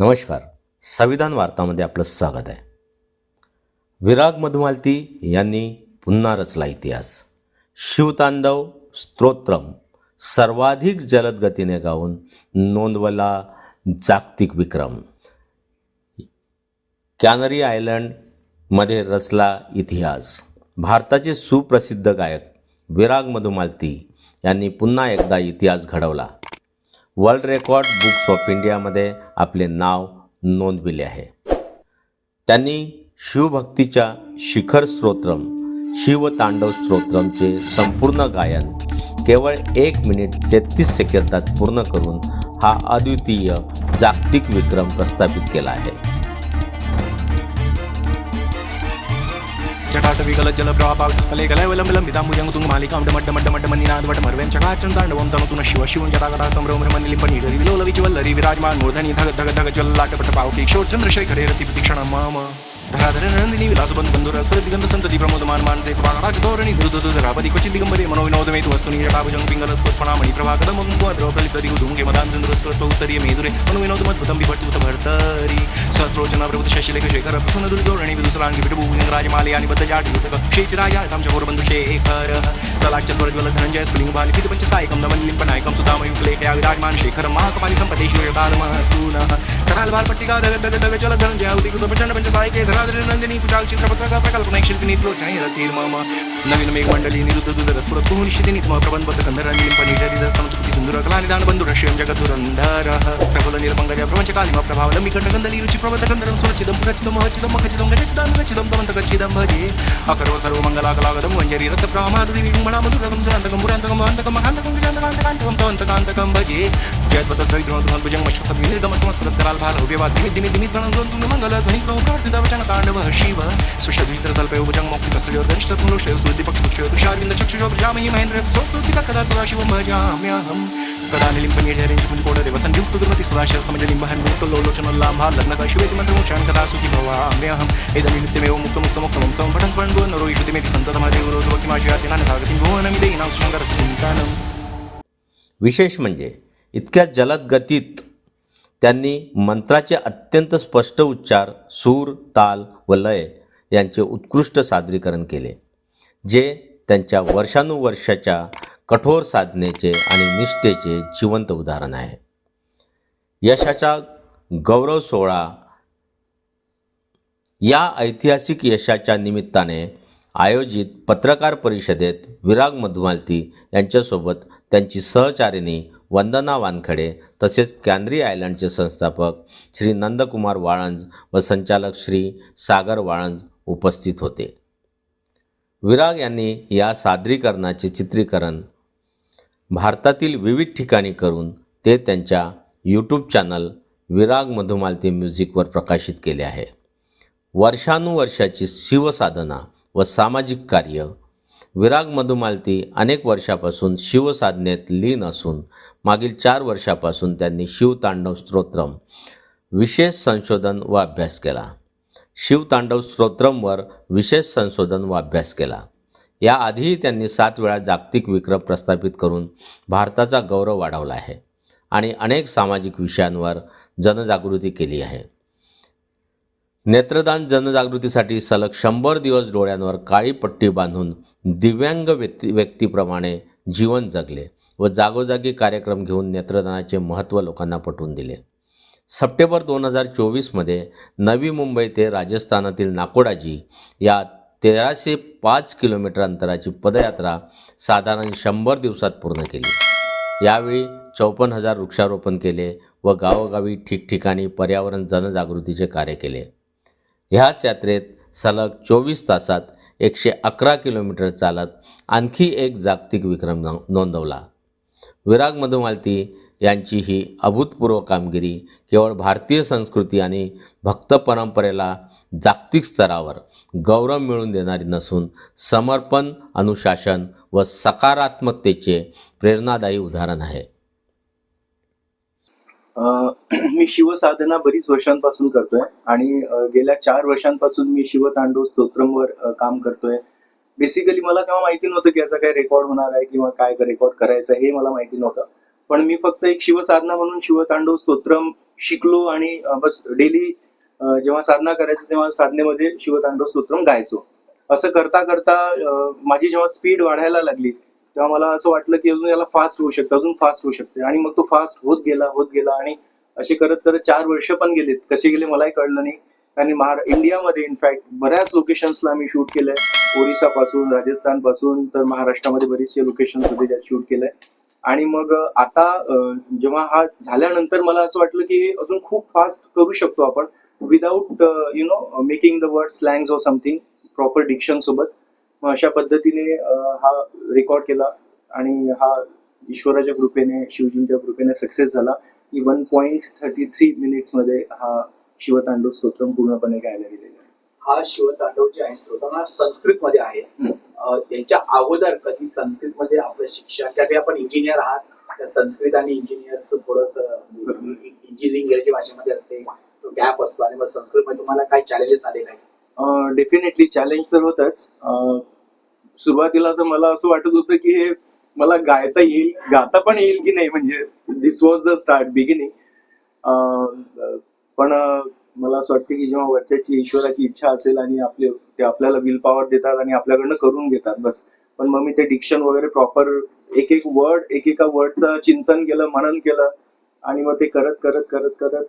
नमस्कार. संविधान वार्तामध्ये आपलं स्वागत आहे. विराग मधुमालती यांनी पुन्हा रचला इतिहास. शिवतांडव स्तोत्रम सर्वाधिक जलद गतीने गाऊन नोंदवला जागतिक विक्रम. कॅनरी आयलंडमध्ये रचला इतिहास. भारताचे सुप्रसिद्ध गायक विराग मधुमालती यांनी पुन्हा एकदा इतिहास घडवला. वर्ल्ड रेकॉर्ड बुक्स ऑफ इंडियामध्ये आपले नाव नोंदविले आहे. त्यांनी शिवभक्तीच्या शिखर स्तोत्रम शिवतांडव स्तोत्रमचे संपूर्ण गायन केवळ एक मिनिट तेहतीस सेकंदात पूर्ण करून हा अद्वितीय जागतिक विक्रम प्रस्थापित केला आहे. जटाटविकल जलप्रवापाल स्थले कलैवलं विलंबितां भुजंग तुंग मालिकां डमड्ड मड्ड मड्ड मन्निनाद वट मर्वें चकाचन तांडवं तनुतुन शिव शिवं जटागटा संभ्रम मन्निलिंपणि डरि विलोल विचवल्लरी विराजमान मूर्धनि धग धग धग जल्लाट पट धोरणी क्वचित दिगंबरे मनोविनोद वस्तुनि पिंगल प्रलिप्त मदान उत्तरीय मेदुरे मनोविनोद भर्तरी प्रभुत शशिलेख शेखर प्रसन्न दुर्धोरणी विदुसलांगी राजमाले आणि बद्ध जाटी युतक शेचराजा ताम चकोर शेखर प्रलाट चतुर्ज्वल धनंजय स्फुलिंग भाली पंच सायकम नमन लिंपनायकम सुदामयुक्त लेखया विराजमान शेखर महाकपाली संपतेश्वर कालमस्तूनः कराल बाल दग दग दग चल धनंजय अवती प्रचंड पंच सायके धराधर రాధ నందిని కుటాక్షి త్రపత్రగా ప్రకల్పన శిల్పి నీటిలో చైర తీర్మామ ನವೀನ ಮೇಘಮಂಡಲಿ ನಿರುದ್ಧ ದುದರ ಸ್ಫುರತ್ತು ನಿಶಿತಿ ನಿತ್ಮ ಪ್ರಬಂಧಬದ್ಧ ಕಂದರಂಜಲಿ ಪನಿಷದಿದ ಸಮತುಪ್ತಿ ಸಿಂಧುರ ಕಲಾನಿದಾನ ಬಂಧು ರಷ್ಯಂ ಜಗದುರಂಧಾರ ಪ್ರಬಲ ನೀಲಪಂಗಜ ಪ್ರಪಂಚ ಕಾಲಿಮ ಪ್ರಭಾವಲಂ ವಿಕಟಗಂಧಲಿ ರುಚಿ ಪ್ರಬದ ಗಂಧರಂ ಸ್ವಚಿದಂ ಪ್ರಚಿದಂ ಮಹಚಿದಂ ಮಖಚಿದಂ ಗಜಚಿದಂ ಗಚಿದಂ ದಮಂತ ಗಚ್ಚಿದಂ ಭಜೆ ಅಕರೋ ಸರ್ವ ಮಂಗಲಾಕಲಾಗದಂ ವಂಜರಿ ರಸ ಪ್ರಾಮಾದಿ ವಿಮಳ ಮಧುರಗಂ ಸುರಾಂತಕಂ ಪುರಾಂತಕಂ ಮಾಂತಕಂ ಮಹಾಂತಕಂ ಗಜಾಂತಕಾಂತಕಾಂತಕಂ ತವಂತಕಾಂತಕಂ ಭಜೆ ಜಯತ್ವತ ದ್ವೈಗ್ರಹ ಧ್ವನ್ ಭುಜಂ ಮಶ್ವಸಂ ನಿರ್ಗಮತ್ವಂ ಸ್ಪೃತ್ತರಾಲ್ ಭಾಲ ಹುವ್ಯವಾದ ದಿಮಿ ದಿಮಿ ದಿಮಿ ಧ್ವನಂ ಧ್ವನ್ ಮಂಗಲ ಧ್ವನಿ ಪ್ರಮುಖ ಪ್ರಾರ್ಥಿತ ವಚನ ಕಾಂಡವ ಶಿವ ಸ್ಪೃಶ ದ್ವಿತ್ರ ತಲ್ಪೆ ಉಪಜಂ ಮೌಕ್ತಿಕ ಸ್ಥಳಿಯೋರ್ಧನಿಷ್ಠ ತುಲೋಷಯ भुजं मोक्ति तस्य गणिष्ठ तुलोषय सुदि पक्ष पक्ष तुषारविंद चक्षुषो महेन्द्र सोत्कृतिका कदा सदाशिवं भजाम्यहम् कदा निलिम्पनी जयरेंज पुण्यकोडरे वसन्युक्त दुर्मति सदाशिव समजलिम्बहन् मुक्त लोलोचनोल्लाम्भा लग्नका शिवेति कदा सुखि भवाम्यहम्। एदं नित्यमेव मुक्त मुक्त मुक्तमं संपठन् स्मरण् नरो इषुतिमेति सन्ततमहदेव रोज भक्तिमाशयातिनान् धागतिं भुवनमिदेनां सुशङ्करसचिन्तानम् विशेष म्हणजे इतक्या जलद गतीत त्यांनी मंत्राचे अत्यंत स्पष्ट उच्चार सूर ताल व लय यांचे उत्कृष्ट सादरीकरण केले. जे त्यांच्या वर्षानुवर्षाच्या कठोर साधनेचे आणि निष्ठेचे जिवंत उदाहरण आहे. यशाचा गौरव सोहळा या ऐतिहासिक यशाच्या निमित्ताने आयोजित पत्रकार परिषदेत विराग मधुमालती यांच्यासोबत त्यांची सहचारिणी वंदना वानखडे तसेच कॅनरी आयलंडचे संस्थापक श्री नंदकुमार वाळंज व संचालक श्री सागर वाळंज उपस्थित होते. विराग यांनी या सादरीकरणाचे चित्रीकरण भारतातील विविध ठिकाणी करून ते त्यांच्या यूट्यूब चॅनल विराग मधुमालती म्युझिकवर प्रकाशित केले आहे. वर्षानुवर्षाची शिवसाधना व सामाजिक कार्य विराग मधुमालती अनेक वर्षापासून शिवसाधनेत लीन असून मागील चार वर्षापासून त्यांनी शिवतांडव स्तोत्रम विशेष संशोधन व अभ्यास केला. शिवतांडव स्तोत्रमवर विशेष संशोधन व अभ्यास केला. याआधीही त्यांनी सात वेळा जागतिक विक्रम प्रस्थापित करून भारताचा गौरव वाढवला आहे आणि अनेक सामाजिक विषयांवर जनजागृती केली आहे. नेत्रदान जनजागृतीसाठी सलग शंभर दिवस डोळ्यांवर काळी पट्टी बांधून दिव्यांग व्यक्ती व्यक्तीप्रमाणे जीवन जगले व जागोजागी कार्यक्रम घेऊन नेत्रदानाचे महत्त्व लोकांना पटवून दिले. सप्टेंबर दोन हजार चोवीसमध्ये नवी मुंबई ते राजस्थानातील नाकोडाजी या तेराशे पाच किलोमीटर अंतराची पदयात्रा साधारण शंभर दिवसात पूर्ण केली. यावेळी चौपन्न हजार वृक्षारोपण केले व गावोगावी ठिकठिकाणी पर्यावरण जनजागृतीचे कार्य केले. ह्याच यात्रेत सलग चोवीस तासात एकशे अकरा किलोमीटर चालत आणखी एक जागतिक विक्रम नोंदवला. विराग मधुमालती यांची ही अभूतपूर्व कामगिरी केवळ भारतीय संस्कृती आणि भक्त परंपरेला जागतिक स्तरावर गौरव मिळवून देणारी नसून समर्पण अनुशासन व सकारात्मकतेचे प्रेरणादायी उदाहरण आहे. मी शिवसाधना बरीच वर्षांपासून करतोय आणि गेल्या चार वर्षांपासून मी शिवतांडव स्तोत्रमवर काम करतोय. बेसिकली मला तेव्हा माहिती नव्हतं की याचा काय रेकॉर्ड होणार आहे किंवा काय रेकॉर्ड करायचं आहे हे मला माहिती नव्हतं. पण मी फक्त एक शिवसाधना म्हणून शिवतांडव स्तोत्रम शिकलो आणि बस डेली जेव्हा साधना करायचो तेव्हा साधनेमध्ये शिवतांडव स्तोत्रम गायचो. असं करता करता माझी जेव्हा स्पीड वाढायला लागली तेव्हा मला असं वाटलं की अजून याला फास्ट होऊ शकतं अजून फास्ट होऊ शकते. आणि मग तो फास्ट होत गेला होत गेला आणि असे करत करत चार वर्ष पण गेलेत. कसे गेले मलाही कळलं नाही. आणि महारा इंडियामध्ये इनफॅक्ट बऱ्याच लोकेशन्सला मी शूट केलंय. ओरिसा पासून राजस्थानपासून तर महाराष्ट्रामध्ये बरेचसे लोकेशन होते ज्यात शूट केलंय. आणि मग आता जेव्हा हा झाल्यानंतर मला असं वाटलं की हे अजून खूप फास्ट करू शकतो आपण. Without you know making the word slangs or something proper diction सोबत मग अशा पद्धतीने हा रेकॉर्ड केला आणि हा ईश्वराच्या कृपेने शिवजींच्या कृपेने सक्सेस झाला. की वन पॉईंट थर्टी थ्री मिनिट्समध्ये हा शिवतांडू स्तोत्र पूर्णपणे गायला गेलेला हा शिवतांडव जे आहे स्तोत्र संस्कृत मध्ये आहे. हम्म. अं, याच्या अगोदर कधी संस्कृत मध्ये आपलं शिक्षण त्याकडे आपण इंजिनियर आहात. संस्कृत आणि इंजिनियरचं थोडस इंजिनिअरिंग इंग्रजी भाषेमध्ये असते. तो गॅप असतो आणि मग संस्कृत मध्ये तुम्हाला काय चॅलेंजेस आले काय डेफिनेटली चॅलेंज तर होतच. अं, सुरुवातीला तर मला असं वाटत होतं की हे मला गायता येईल गाता पण येईल की नाही? म्हणजे this was the start beginning पण मला असं वाटतं की जेव्हा वरच्याची ईश्वराची इच्छा असेल आणि आपले ते आपल्याला विल पॉवर देतात आणि आपल्याकडनं करून घेतात बस. पण मग मी ते डिक्शन वगैरे प्रॉपर एक एक वर्ड एकेका वर्डचं चिंतन केलं मनन केलं आणि मग ते करत करत करत करत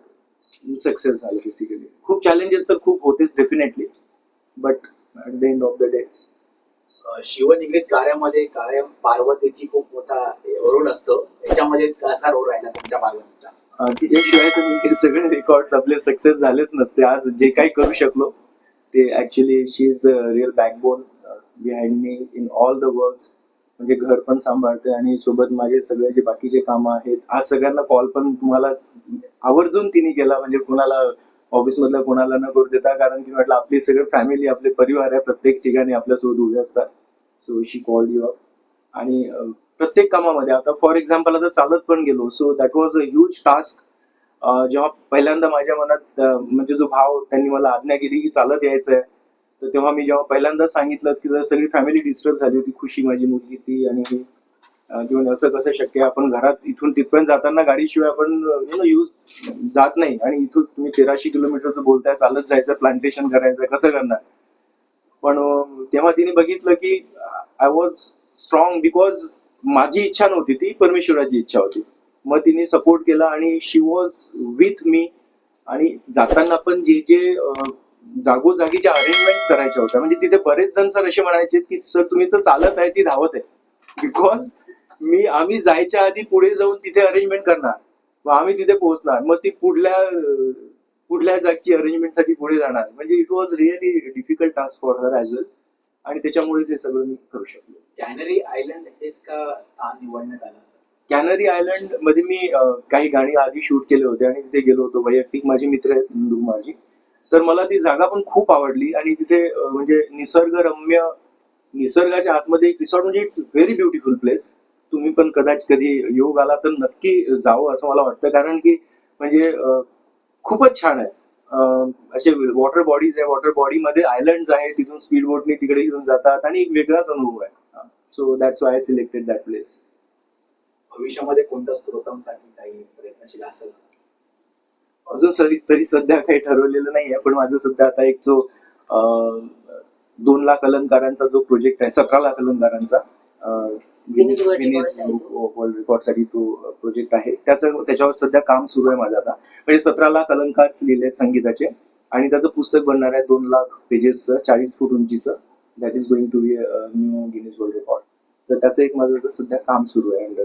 सक्सेस झालं बेसिकली खूप चॅलेंजेस तर खूप होतेच definitely but at the end of the day um, शिवनिगडीत कार्यामध्ये कार्य पार्वतीची खूप मोठा रोल असतो. याच्यामध्ये कसा रोल राहिला तुमच्या पार्वती तिच्याशिवाय तर मी हे सगळे रेकॉर्ड आपले सक्सेस झालेच नसते. आज जे काही करू शकलो ते actually she is the real backbone behind me in all the works म्हणजे घर पण सांभाळते आणि सोबत माझे सगळे जे बाकीचे कामं आहेत आज सगळ्यांना कॉल पण तुम्हाला आवर्जून तिने केला. म्हणजे कुणाला ऑफिस मधल्या कोणाला न करू देता कारण की म्हटलं आपली सगळी फॅमिली आपले परिवार आहे प्रत्येक ठिकाणी आपल्यासोबत उभे असतात. So she called you up आणि प्रत्येक कामामध्ये आता फॉर एक्झाम्पल आता चालत पण गेलो so that was a huge task जेव्हा पहिल्यांदा माझ्या मनात म्हणजे जो भाव त्यांनी मला आज्ञा केली की चालत यायचंय तर तेव्हा मी जेव्हा पहिल्यांदा सांगितलं की जर सगळी फॅमिली डिस्टर्ब झाली होती खुशी माझी मुलगी ती आणि किंवा असं कसं शक्य आहे आपण घरात इथून तिथपर्यंत जाताना गाडीशिवाय आपण यु नो यूज जात नाही. आणि इथून तुम्ही तेराशे किलोमीटरचं बोलताय चालत जायचं प्लांटेशन करायचं कसं करणार? पण तेव्हा तिने बघितलं की आय वॉज स्ट्रॉंग बिकॉज माझी इच्छा नव्हती ती परमेश्वराची इच्छा होती. मग तिने सपोर्ट केला आणि शी वॉज विथ मी आणि जाताना पण जे जे जागोजागी ज्या अरेंजमेंट करायच्या होत्या म्हणजे तिथे बरेच जण सर असे म्हणायचे की सर तुम्ही तर चालत आहे ती धावत आहे. बिकॉज मी आम्ही जायच्या आधी पुढे जाऊन तिथे अरेंजमेंट करणार. मग आम्ही तिथे पोहोचणार. मग ती पुढल्या पुढल्या जागची अरेंजमेंटसाठी पुढे जाणार. म्हणजे it was really difficult task for her as well आणि त्याच्यामुळेच हे सगळं मी करू शकलो. कॅनरी आयलंड हेच का स्थान निवडण्यात आलं कॅनरी आयलंडमध्ये मी काही गाणी आधी शूट केले होते आणि तिथे गेलो होतो. वैयक्तिक माझे मित्र आहेत हिंदू माझी. तर मला ती जागा पण खूप आवडली आणि तिथे म्हणजे निसर्गरम्य निसर्गाच्या आतमध्ये एक रिसॉर्ट म्हणजे इट्स व्हेरी ब्युटिफुल प्लेस तुम्ही पण कदाचित कधी योग आला तर नक्की जावं असं मला वाटतं. कारण की म्हणजे खूपच छान आहे. असे वॉटर बॉडीज आहे वॉटर बॉडी मध्ये आयलंड आहे तिथून स्पीड बोटने तिकडे घेऊन जातात आणि एक वेगळाच अनुभव आहे. So that's why selected that place भविष्यामध्ये कोणत्या स्त्रोतांसाठी काही प्रयत्नशील असेल? अजून तरी सध्या काही ठरवलेलं नाहीये पण माझं सध्या आता एक जो दोन लाख अलंकारांचा जो प्रोजेक्ट आहे सतरा लाख अलंकारांचा वर्ल्ड रेकॉर्डसाठी तो प्रोजेक्ट आहे. त्याचं त्याच्यावर सध्या काम सुरू आहे माझं आता. म्हणजे सतरा लाख अलंकार लिहिले आहेत संगीताचे. आणि त्याचं पुस्तक बनणार आहे दोन लाख पेजेसचं चाळीस foot उंचीचं. That is going to be new Guinness world record तर त्याचं एक माझं सध्या काम सुरू आहे अंडर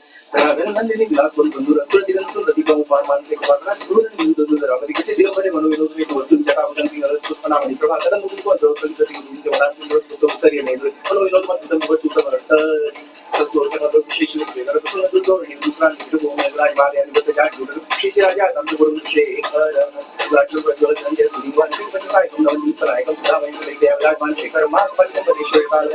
ಜಿಲ್ಲೆಯಲ್ಲಿ ಲಾಲ್ಕೋಟಗೊಂಡು ರಸೋಲಿ ದಿನಸು ಪ್ರತಿಭಾವು ಮಾನಸಿಕವಾದ ದೂರದಲ್ಲಿ ಅವರಿಗೆ ದೇವರೇ ಮನೋವಿರೋಧಕ್ಕೆ ವಸ್ತು ಜಟಾಭೂಷಣ ಉತ್ಪನ್ನ ಮಾಡಿ ಪ್ರಭಾಕರ ಮುಂದುವ ದ್ರೌಪದಿ ಉತ್ತರಿಯ ಮೇಲೆ ಮನೋವಿರೋಧ ಮತ್ತು ಚುಕ್ತ ಸಂಸ್ಥೆ ವಿಶೇಷ धोरणे दुसरा भूमी राजमाल आणि गटजाट कृषीचे राजा आमच्याकडून विषय राज्य प्रज्वलन सुरू पंचवीस पंचवीस आहे नवनीत आहे सुद्धा माहिती राजमान शेखर मार्ग पंचपदेश्वर काल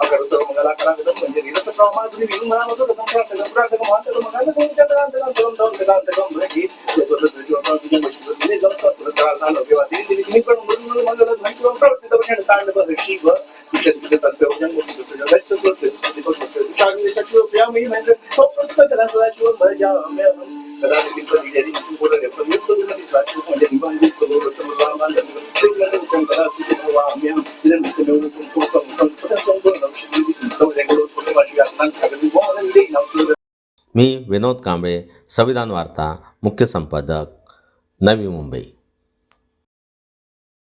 అక్కడ సర్వ మంగళాకరాగతం మంజరి రసప్రమాధుని విరుమనామతో मी विनोद कांबळे संविधान वार्ता मुख्य संपादक नवी मुंबई.